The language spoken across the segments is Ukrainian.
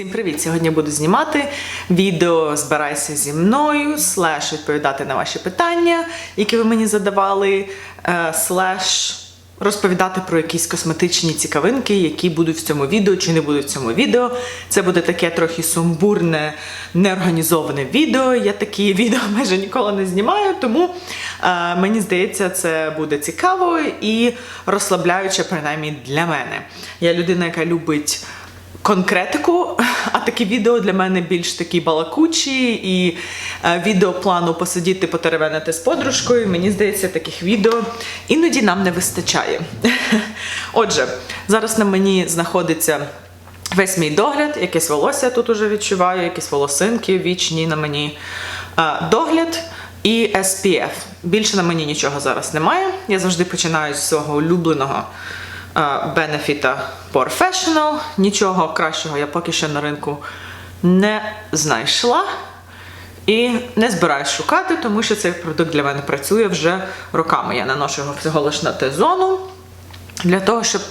Всім привіт! Сьогодні буду знімати відео Збирайся зі мною, слеш відповідати на ваші питання, які ви мені задавали, е, слеш розповідати про якісь косметичні цікавинки, які будуть в цьому відео чи не будуть в цьому відео. Це буде таке трохи сумбурне, неорганізоване відео. Я такі відео майже ніколи не знімаю, тому е, мені здається, це буде цікаво і розслабляюче, принаймні для мене. Я людина, яка любить конкретику, а такі відео для мене більш такі балакучі і е, відео плану посидіти, потеревенити з подружкою. Мені здається, таких відео іноді нам не вистачає. Отже, зараз на мені знаходиться. Весь мій догляд, якесь волосся я тут уже відчуваю, якісь волосинки вічні на мені. Е, Догляд і SPF. Більше на мені нічого зараз немає. Я завжди починаю з свого улюбленого бенефіта Professional. Нічого кращого я поки що на ринку не знайшла. І не збираюсь шукати, тому що цей продукт для мене працює вже роками. Я наношу його всього лише на Т-зону для того, щоб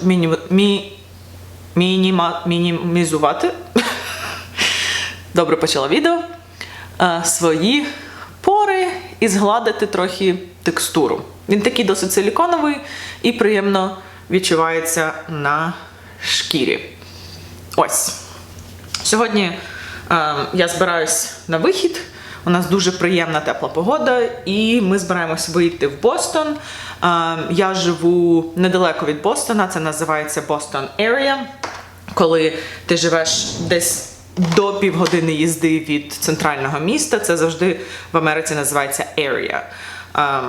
мінімізувати. Добре почала відео. е, Свої пори і згладити трохи текстуру. Він такий досить силіконовий і приємно відчувається на шкірі. Ось. Сьогодні е, я збираюсь на вихід. У нас дуже приємна тепла погода, і ми збираємось вийти в Бостон. Е, я живу недалеко від Бостона, це називається Бостон Area. Коли ти живеш десь до півгодини їзди від центрального міста, це завжди в Америці називається area. Е,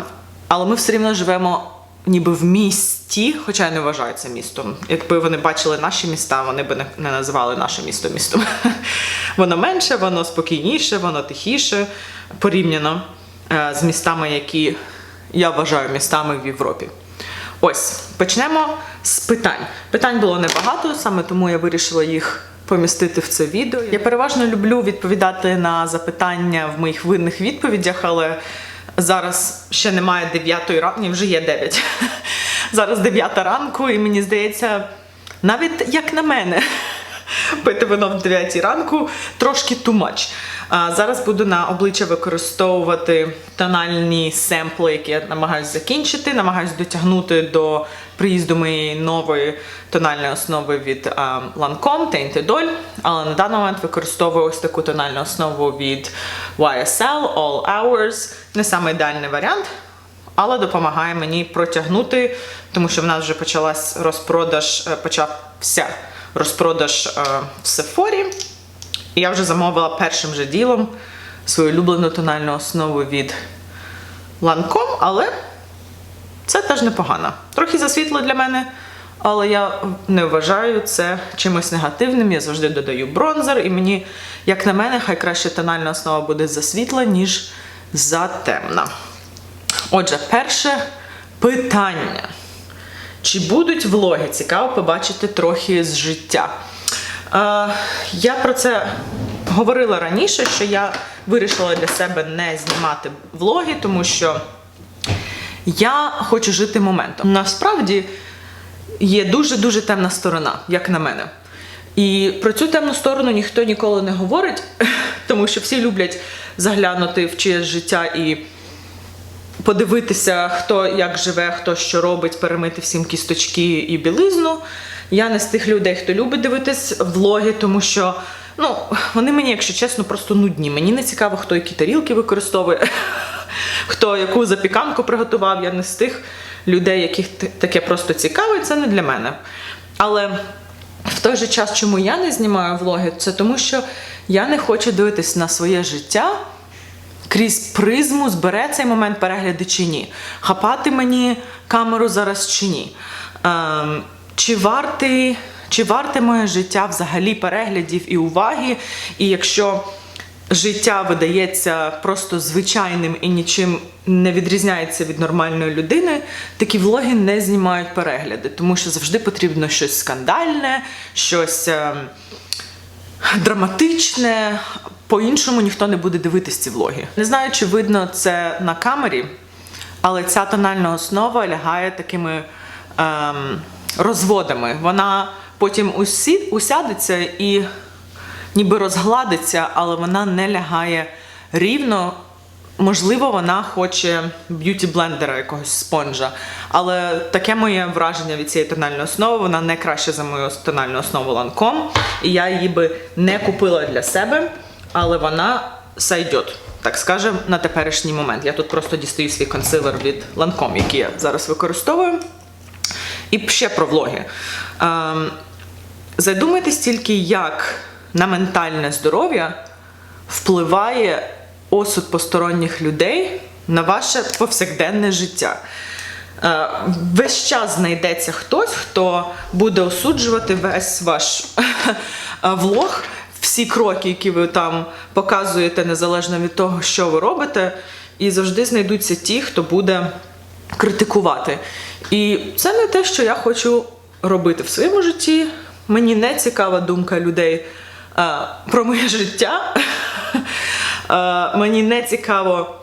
але ми все рівно живемо ніби в місті, хоча я не вважаю це містом. Якби вони бачили наші міста, вони б не, не називали наше місто містом. Воно менше, воно спокійніше, воно тихіше порівняно е, з містами, які я вважаю містами в Європі. Ось, почнемо з питань. Питань було небагато, саме тому я вирішила їх помістити в це відео. Я переважно люблю відповідати на запитання в моїх винних відповідях, але зараз ще немає 9 ранку, ні, вже є 9. Зараз 9 ранку, і мені здається, навіть як на мене, пити вино в 9 ранку трошки too much. Зараз буду на обличчя використовувати тональні семпли, які я намагаюся закінчити. Намагаюся дотягнути до приїзду моєї нової тональної основи від Lancome Tainted Oil. Але на даний момент використовую ось таку тональну основу від YSL All Hours. Не саме ідеальний варіант, але допомагає мені протягнути, тому що в нас вже почалась розпродаж, е, почався розпродаж в Сефорі. І я вже замовила першим же ділом свою улюблену тональну основу від Lancome, але це теж непогано. Трохи засвітло для мене, але я не вважаю це чимось негативним. Я завжди додаю бронзер, і мені, як на мене, хай краще тональна основа буде засвітла, ніж затемна. Отже, перше питання. Чи будуть влоги? Цікаво побачити трохи з життя. Е, я про це говорила раніше, що я вирішила для себе не знімати влоги, тому що я хочу жити моментом. Насправді є дуже-дуже темна сторона, як на мене. І про цю темну сторону ніхто ніколи не говорить, тому що всі люблять заглянути в чиєсь життя і подивитися, хто як живе, хто що робить, перемити всім кісточки і білизну. Я не з тих людей, хто любить дивитись влоги, тому що ну, вони мені, якщо чесно, просто нудні. Мені не цікаво, хто які тарілки використовує, хто яку запіканку приготував. Я не з тих людей, яких таке просто цікавить, це не для мене. Але в той же час, чому я не знімаю влоги, це тому, що я не хочу дивитись на своє життя крізь призму збере цей момент перегляду чи ні. Хапати мені камеру зараз чи ні. Ем, чи варте, чи варте моє життя взагалі переглядів і уваги? І якщо життя видається просто звичайним і нічим не відрізняється від нормальної людини, такі влоги не знімають перегляди, тому що завжди потрібно щось скандальне, щось. ем, драматичне. По-іншому ніхто не буде дивитись ці влоги. Не знаю, чи видно це на камері, але ця тональна основа лягає такими ем, розводами. Вона потім усі, усядеться і ніби розгладиться, але вона не лягає рівно. Можливо, вона хоче б'юті блендера якогось спонжа. Але таке моє враження від цієї тональної основи, вона не краще за мою тональну основу Lancome. І я її би не купила для себе, але вона сайдет, так скажем, на теперішній момент. Я тут просто дістаю свій консилер від Lancome, який я зараз використовую. І ще про влоги. Ем, задумайтесь тільки, як на ментальне здоров'я впливає осуд посторонніх людей на ваше повсякденне життя. Е, Весь час знайдеться хтось, хто буде осуджувати весь ваш влог, всі кроки, які ви там показуєте, незалежно від того, що ви робите, і завжди знайдуться ті, хто буде критикувати. І це не те, що я хочу робити в своєму житті. Мені не цікава думка людей е, про моє життя. Е, мені не цікаво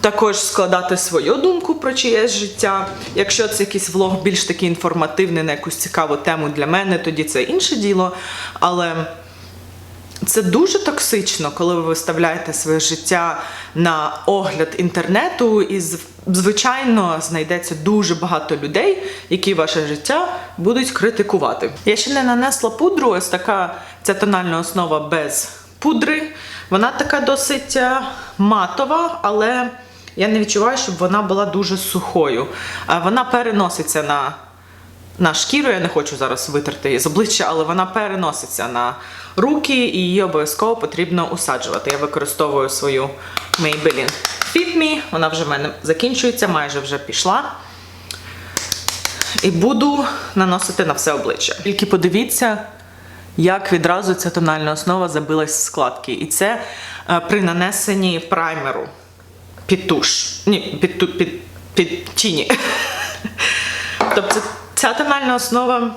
також складати свою думку про чиєсь життя. Якщо це якийсь влог більш такий інформативний на якусь цікаву тему для мене, тоді це інше діло. Але це дуже токсично, коли ви виставляєте своє життя на огляд інтернету, і звичайно знайдеться дуже багато людей, які ваше життя будуть критикувати. Я ще не нанесла пудру, ось така ця тональна основа без пудри. Вона така досить е, матова, але я не відчуваю, щоб вона була дуже сухою. Вона переноситься на на шкіру. Я не хочу зараз витерти її з обличчя, але вона переноситься на руки і її обов'язково потрібно усаджувати. Я використовую свою Maybelline Fit Me, вона вже в мене закінчується, майже вже пішла. І буду наносити на все обличчя. Тільки подивіться, як відразу ця тональна основа забилась в складки. І це е, при нанесенні праймеру під туш. Ні, під, під, під тіні. Тобто ця тональна основа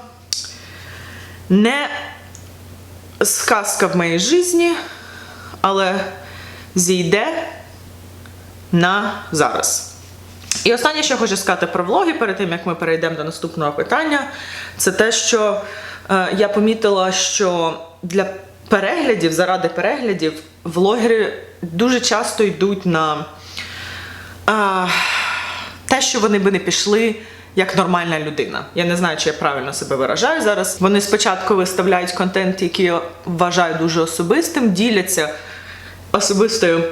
не сказка в моїй житті, але зійде на зараз. І останнє, що я хочу сказати про влоги, перед тим як ми перейдемо до наступного питання, це те, що е, я помітила, що для переглядів, заради переглядів, влогери дуже часто йдуть на е, те, що вони би не пішли як нормальна людина. Я не знаю, чи я правильно себе виражаю зараз. Вони спочатку виставляють контент, який я вважаю дуже особистим, діляться особистою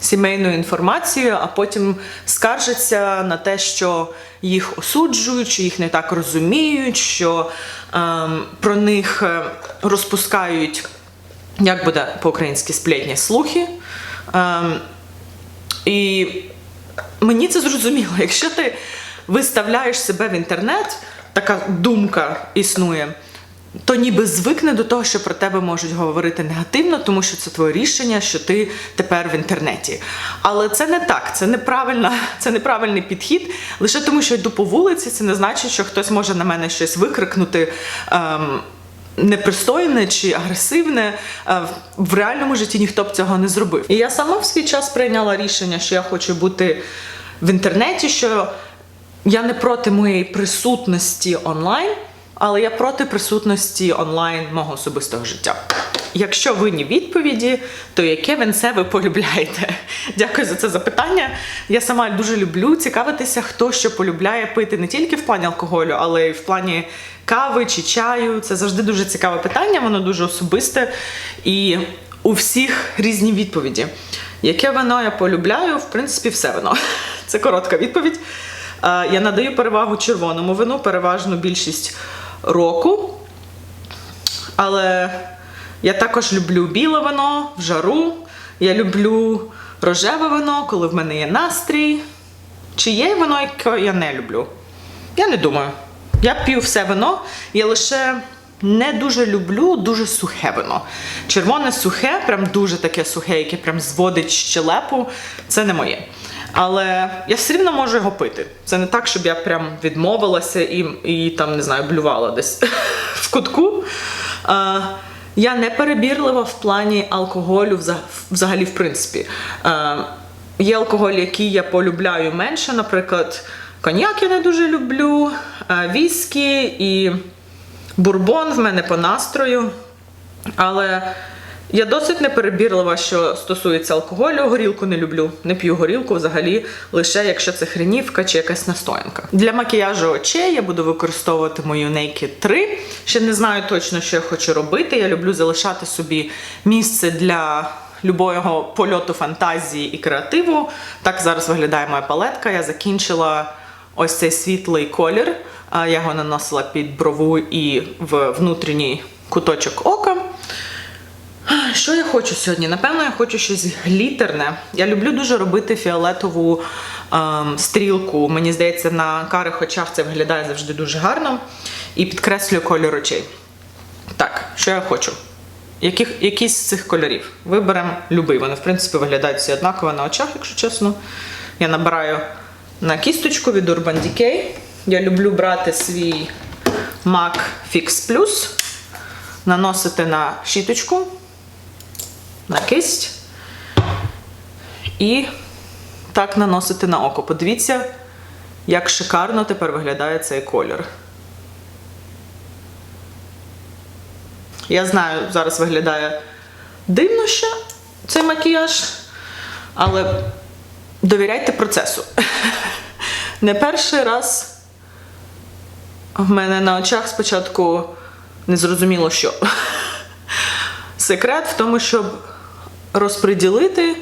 сімейною інформацією, а потім скаржаться на те, що їх осуджують, що їх не так розуміють, що ем, про них е, розпускають, як буде по-українськи сплетні слухи. Ем, і мені це зрозуміло. Якщо ти виставляєш себе в інтернет, така думка існує, то ніби звикне до того, що про тебе можуть говорити негативно, тому що це твоє рішення, що ти тепер в інтернеті. Але це не так, це неправильна, це неправильний підхід. Лише тому, що йду по вулиці, це не значить, що хтось може на мене щось викрикнути. Ем, непристойне чи агресивне е, в реальному житті ніхто б цього не зробив. І я сама в свій час прийняла рішення, що я хочу бути в інтернеті, що я не проти моєї присутності онлайн, але я проти присутності онлайн мого особистого життя. Якщо винні відповіді, то яке венце ви полюбляєте? Дякую за це запитання. Я сама дуже люблю цікавитися, хто що полюбляє пити не тільки в плані алкоголю, але й в плані кави чи чаю. Це завжди дуже цікаве питання, воно дуже особисте і у всіх різні відповіді. Яке вино я полюбляю? В принципі, все вино. Це коротка відповідь. Е, Я надаю перевагу червоному вину, переважну більшість року. Але я також люблю біле вино в жару. Я люблю рожеве вино, коли в мене є настрій. Чи є вино, яке я не люблю? Я не думаю. Я п'ю все вино, я лише не дуже люблю дуже сухе вино. Червоне сухе, прям дуже таке сухе, яке прям зводить щелепу, це не моє. Але я все рівно можу його пити. Це не так, щоб я прям відмовилася і, і там, не знаю, блювала десь в кутку. Е, я не перебірлива в плані алкоголю взагалі, в принципі. Е, є алкоголь, який я полюбляю менше, наприклад, коньяк я не дуже люблю, е, віскі і бурбон в мене по настрою. Але я досить неперебірлива, що стосується алкоголю. Горілку не люблю. Не п'ю горілку взагалі, лише якщо це хренівка чи якась настоянка. Для макіяжу очей я буду використовувати мою Naked 3. Ще не знаю точно, що я хочу робити. Я люблю залишати собі місце для любого польоту фантазії і креативу. Так зараз виглядає моя палетка. Я закінчила ось цей світлий колір. Я його наносила під брову і в внутрішній куточок ока. Що я хочу сьогодні? Напевно, я хочу щось глітерне. Я люблю дуже робити фіолетову ем, стрілку. Мені здається, на карих очах це виглядає завжди дуже гарно і підкреслює кольор очей. Так, що я хочу? Яких, якийсь з цих кольорів. Виберемо любий. Вони, в принципі, виглядають всі однаково на очах, якщо чесно. Я набираю на кісточку від Urban Decay. Я люблю брати свій MAC Fix Plus, наносити на щіточку, на кисть і так наносити на око. Подивіться, як шикарно тепер виглядає цей колір. Я знаю, зараз виглядає дивно ще цей макіяж, але довіряйте процесу. Не перший раз в мене на очах спочатку не зрозуміло що. Секрет в тому, щоб розподілити,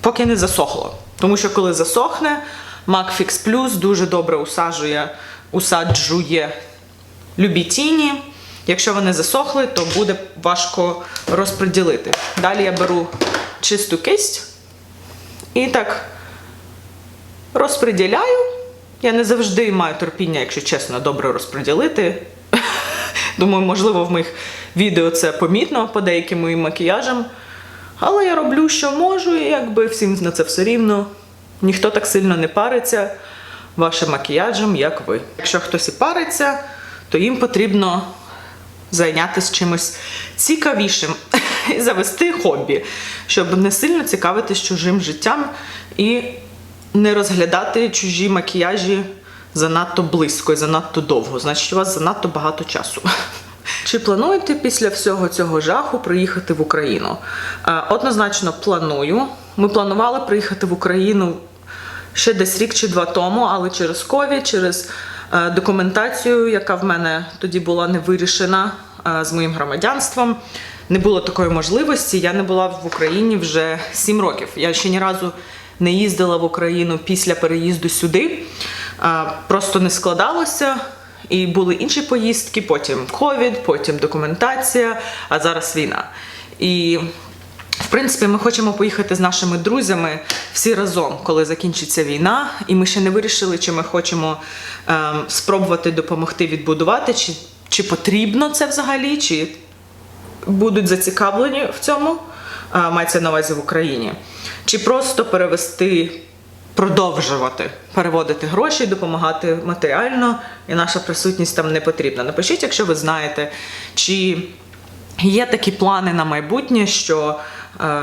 поки не засохло. Тому що коли засохне, MAC Fix Plus дуже добре усаджує, усаджує любі тіні. Якщо вони засохли, то буде важко розподілити. Далі я беру чисту кисть і так розподіляю. Я не завжди маю терпіння, якщо чесно, добре розподілити. Думаю, можливо, в моїх відео це помітно по деяким моїм макіяжам. Але я роблю, що можу, і якби всім на це все рівно. Ніхто так сильно не париться вашим макіяжем, як ви. Якщо хтось і париться, то їм потрібно зайнятися чимось цікавішим і завести хобі, щоб не сильно цікавитись чужим життям і не розглядати чужі макіяжі занадто близько і занадто довго. Значить, у вас занадто багато часу. Чи плануєте після всього цього жаху приїхати в Україну? Е, Однозначно планую. Ми планували приїхати в Україну ще десь рік чи два тому, але через ковід, через е, документацію, яка в мене тоді була не вирішена е, з моїм громадянством, не було такої можливості. Я не була в Україні вже сім років. Я ще ні разу не їздила в Україну після переїзду сюди. Просто не складалося. І були інші поїздки, потім ковід, потім документація, а зараз війна. І в принципі, ми хочемо поїхати з нашими друзями всі разом, коли закінчиться війна. І ми ще не вирішили, чи ми хочемо ем, спробувати допомогти відбудувати, чи, чи потрібно це взагалі, чи будуть зацікавлені в цьому, мається на увазі в Україні, чи просто перевести, продовжувати переводити гроші, допомагати матеріально, і наша присутність там не потрібна. Напишіть, якщо ви знаєте, чи є такі плани на майбутнє, що е,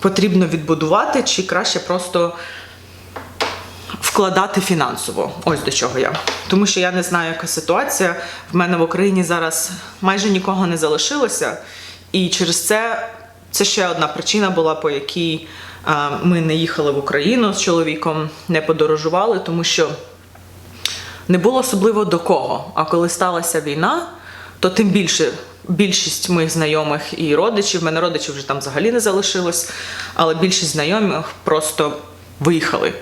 потрібно відбудувати, чи краще просто вкладати фінансово. Ось до чого я. Тому що я не знаю, яка ситуація. В мене в Україні зараз майже нікого не залишилося. І через це це ще одна причина була, по якій ми не їхали в Україну з чоловіком, не подорожували, тому що не було особливо до кого. А коли сталася війна, то тим більше більшість моїх знайомих і родичів, в мене родичів вже там взагалі не залишилось, але більшість знайомих просто виїхали.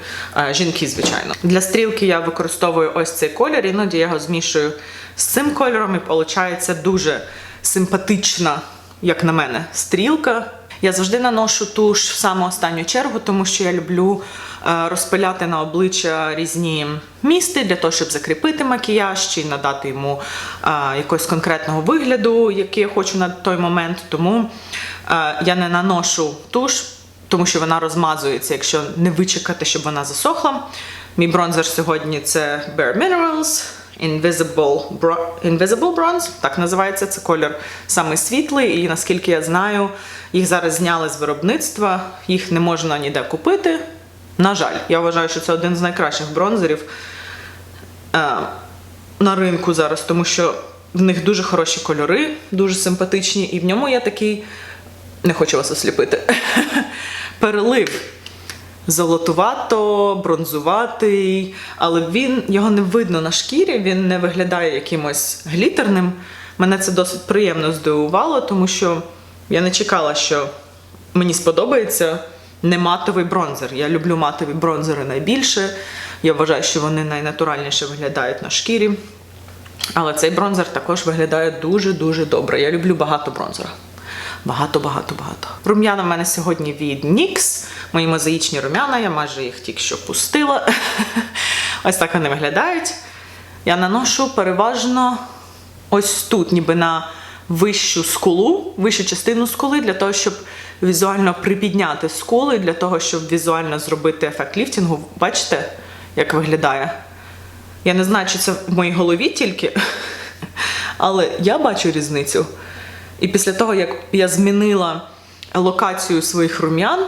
Жінки, звичайно. Для стрілки я використовую ось цей колір, іноді я його змішую з цим кольором, і виходить дуже симпатична, як на мене, стрілка. Я завжди наношу туш в саму останню чергу, тому що я люблю е, розпиляти на обличчя різні місти для того, щоб закріпити макіяж чи надати йому е, якогось конкретного вигляду, який я хочу на той момент. Тому е, я не наношу туш, тому що вона розмазується, якщо не вичекати, щоб вона засохла. Мій бронзер сьогодні це Bare Minerals. Invisible, Bro- Invisible Bronze, так називається це колір саме світлий, і наскільки я знаю, їх зараз зняли з виробництва, їх не можна ніде купити. На жаль, я вважаю, що це один з найкращих бронзерів е, на ринку зараз, тому що в них дуже хороші кольори, дуже симпатичні, і в ньому є такий, не хочу вас осліпити, перелив. Золотувато, бронзуватий, але він його не видно на шкірі, він не виглядає якимось глітерним. Мене це досить приємно здивувало, тому що я не чекала, що мені сподобається не матовий бронзер. Я люблю матові бронзери найбільше. Я вважаю, що вони найнатуральніше виглядають на шкірі. Але цей бронзер також виглядає дуже-дуже добре. Я люблю багато бронзера. Багато, багато, багато. Рум'яна в мене сьогодні від NYX. Мої мозаїчні рум'яна, я майже їх тільки що пустила. Ось так вони виглядають. Я наношу переважно ось тут, ніби на вищу скулу, вищу частину скули, для того, щоб візуально припідняти скули, для того, щоб візуально зробити ефект ліфтінгу. Бачите, як виглядає? Я не знаю, чи це в моїй голові тільки, але я бачу різницю. І після того, як я змінила локацію своїх рум'ян,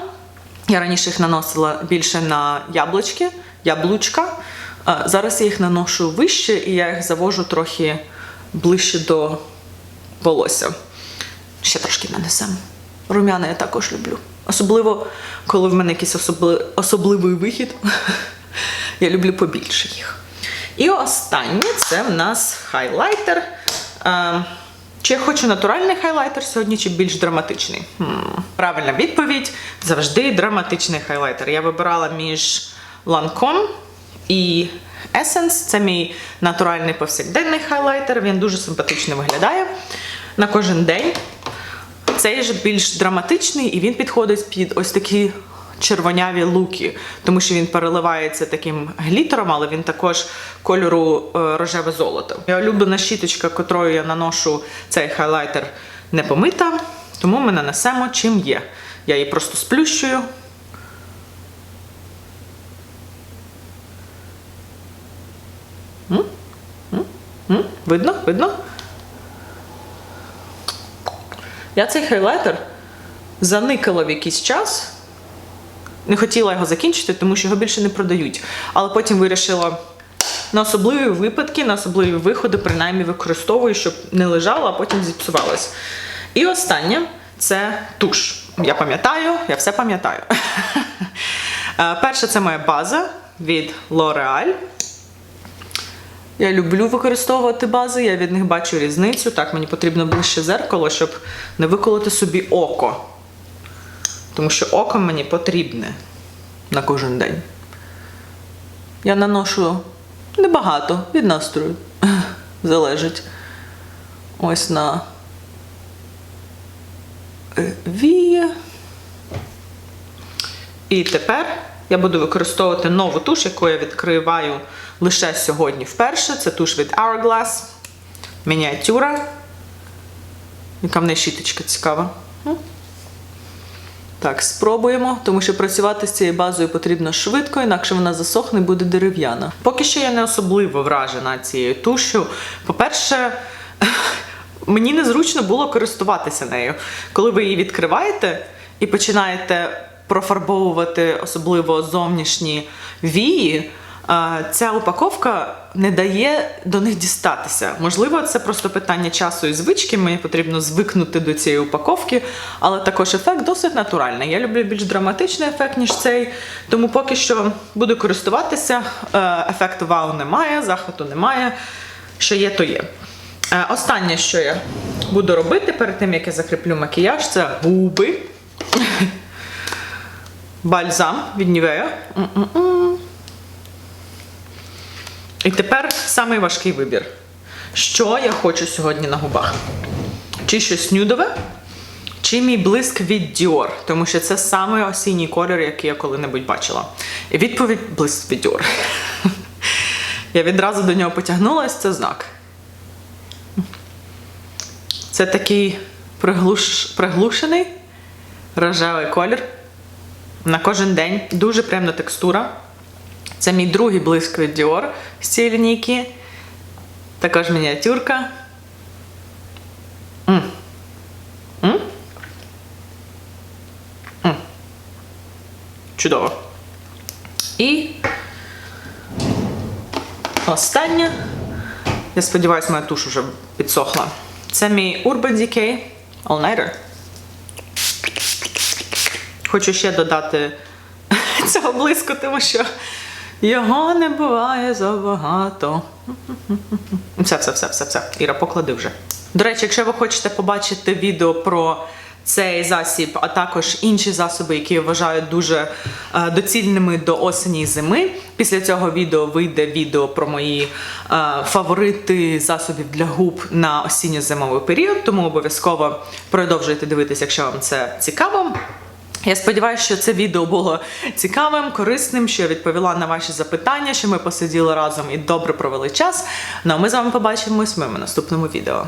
я раніше їх наносила більше на яблучки, яблучка. Зараз я їх наношу вище і я їх завожу трохи ближче до волосся. Ще трошки нанесемо. Рум'яна я також люблю. Особливо, коли в мене якийсь особли... особливий вихід. я люблю побільше їх. І останнє це в нас хайлайтер. Чи я хочу натуральний хайлайтер сьогодні, чи більш драматичний? Хм. Правильна відповідь завжди драматичний хайлайтер. Я вибирала між Lancome і Essence. Це мій натуральний повсякденний хайлайтер. Він дуже симпатично виглядає на кожен день. Цей же більш драматичний, і він підходить під ось такі червоняві луки, тому що він переливається таким глітером, але він також кольору е, рожеве золото. Моя улюблена щіточка, котрою я наношу цей хайлайтер, не помита, тому ми нанесемо чим є. Я її просто сплющую. Видно? Видно? Я цей хайлайтер заникала в якийсь час. Не хотіла його закінчити, тому що його більше не продають. Але потім вирішила на особливі випадки, на особливі виходи, принаймні використовую, щоб не лежало, а потім зіпсувалось. І останнє це туш. Я пам'ятаю, я все пам'ятаю. Е, Перша це моя база від L'Oreal. Я люблю використовувати бази, я від них бачу різницю. Так, мені потрібно ближче зеркало, щоб не виколоти собі око. Тому що око мені потрібне на кожен день. Я наношу небагато від настрою. Залежить. Ось на е, вія. І тепер я буду використовувати нову туш, яку я відкриваю лише сьогодні вперше. Це туш від Hourglass. Мініатюра. Яка в неї щіточка цікава. Так, спробуємо, тому що працювати з цією базою потрібно швидко, інакше вона засохне буде дерев'яна. Поки що я не особливо вражена цією тушю. По-перше, мені незручно було користуватися нею. Коли ви її відкриваєте і починаєте профарбовувати особливо зовнішні вії. Ця упаковка не дає до них дістатися. Можливо, це просто питання часу і звички. Мені потрібно звикнути до цієї упаковки, але також ефект досить натуральний. Я люблю більш драматичний ефект, ніж цей. Тому поки що буду користуватися. Е, Ефекту вау немає, захвату немає. Що є, то є. Е, Останнє, що я буду робити перед тим, як я закріплю макіяж, це губи. Бальзам від Нівея. І тепер самий важкий вибір. Що я хочу сьогодні на губах? Чи щось нюдове, чи мій блиск від Dior, тому що це самий осінній колір, який я коли-небудь бачила. І відповідь блиск від Dior. Я відразу до нього потягнулася, це знак. Це такий приглуш... приглушений рожевий колір. На кожен день дуже приємна текстура. Це мій другий блиск від Dior з цієї лінійки. Також мініатюрка. М. М? М. Чудово. І остання Я сподіваюся, моя туш вже підсохла. Це мій Urban Decay All Nighter. Хочу ще додати цього блиску, тому що його не буває забагато. Все, все, все, все, все. Іра, поклади вже. До речі, якщо ви хочете побачити відео про цей засіб, а також інші засоби, які я вважаю дуже е, доцільними до осені і зими. Після цього відео вийде відео про мої е, фаворити засобів для губ на осінньо-зимовий період, тому обов'язково продовжуйте дивитися, якщо вам це цікаво. Я сподіваюся, що це відео було цікавим, корисним, що я відповіла на ваші запитання, що ми посиділи разом і добре провели час. Ну а ми з вами побачимось в моєму наступному відео.